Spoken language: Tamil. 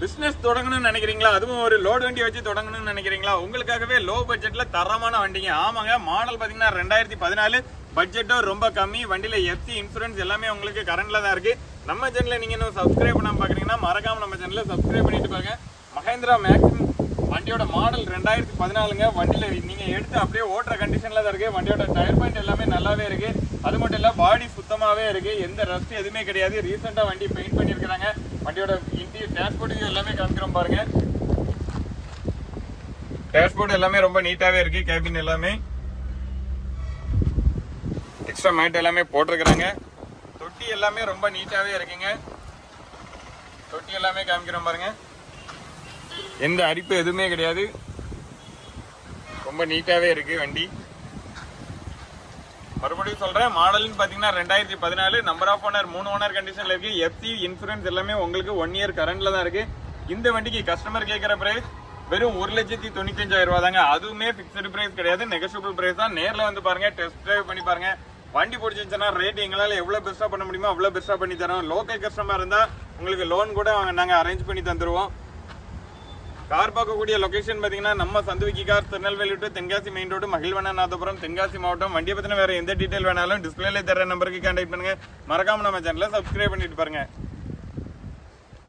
பிஸ்னஸ் தொடங்கணும்னு நினைக்கிறீங்களா? அதுவும் ஒரு லோடு வண்டி வச்சு தொடங்கணும்னு நினைக்கிறீங்களா? உங்களுக்காகவே லோ பட்ஜெட்ல தரமான வண்டிங்க. ஆமாங்க மாடல் பாத்தீங்கன்னா ரெண்டாயிரத்தி பதினாலு. பட்ஜெட்டும் ரொம்ப கம்மி. வண்டியில எஃப்சி இன்சூரன்ஸ் எல்லாமே உங்களுக்கு கரண்ட்ல தான் இருக்கு. நம்ம சேனல்ல நீங்க இன்னும் சப்ஸ்கிரைப் பண்ணாம பாக்குறீங்கன்னா மறக்காம நம்ம சேனல்ல சப்ஸ்கிரைப் பண்ணிட்டு பாருங்க. மகேந்திரா மேக்ஸிம் வண்டியோட மாடல் ரெண்டாயிரத்தி பதினாலுங்க. வண்டியில நீங்க எடுத்து அப்படியே ஓட்டுற கண்டிஷன்ல தான் இருக்கு. வண்டியோட டயர் பாயிண்ட் எல்லாமே நல்லாவே இருக்கு. அது மட்டும் இல்ல பாடி சுத்தமாவே இருக்கு. எந்த ரஸ்ட் எதுவுமே கிடையாது. ரீசெண்டா வண்டி பெயிண்ட் பண்ணிருக்காங்க வண்டியோட இன்டி டேஷ்போர்ட் எல்லாமே காமிக்கிறோம் பாருங்க. டேஷ்போர்ட் எல்லாமே ரொம்ப நீட்டாவே இருக்கு கேபின் எல்லாமே. எக்ஸ்ட்ரா மேட் எல்லாமே போட்டிருக்கிறாங்க. தொட்டி எல்லாமே ரொம்ப நீட்டாவே இருக்குங்க. தொட்டி எல்லாமே காமிக்கிறோம் பாருங்க. எந்த அரிப்பு எதுவுமே கிடையாது. ரொம்ப நீட்டாவே இருக்கு வண்டி. மறுபடியும் சொல்றேன் மாடல்னு பாத்தீங்கன்னா ரெண்டாயிரத்தி பதினாலு நம்பர் ஆஃப் ஓனர் மூணு ஓனர் கண்டிஷன்ல இருக்கு. எஃப்சி இன்சூரன்ஸ் எல்லாமே உங்களுக்கு ஒன் இயர் கரண்ட்ல தான் இருக்கு. இந்த வண்டிக்கு கஸ்டமர் கேட்கிற பிரைஸ் வெறும் ஒரு லட்சத்தி தொண்ணூத்தஞ்சாயிரம் ரூபா தாங்க. அதுவுமே பிக்சடு பிரைஸ் கிடையாது நெகஷியபிள் பிரைஸ் தான். நேர்ல வந்து பாருங்க டெஸ்ட் டிரைவ் பண்ணி பாருங்க. வண்டி பிடிச்சிருந்துச்சுன்னா ரேட் எங்களால் எவ்வளோ பெஸ்ட்டாக பண்ண முடியுமோ அவ்வளோ பெஸ்ட்டாக பண்ணி தரோம். லோக்கல் கஸ்டமர் இருந்தால் உங்களுக்கு லோன் கூட நாங்கள் அரேஞ்ச் பண்ணி தந்துருவோம். கார் பார்க்கக்கூடிய லொகேஷன் பார்த்தீங்கன்னா நம்ம சந்துவிக்கி car Tirunelveli to Tenkasi main road Magizhvananathapuram Tenkasi மாவட்டம். வண்டியை பற்றின வேறு எந்த டீட்டெயில் வேணாலும் டிஸ்பிளேல தர நம்பருக்கு கான்டாக்ட் பண்ணுங்கள் மறக்காம நம்ம சேனலை சப்ஸ்கிரைப் பண்ணிட்டு பாருங்க.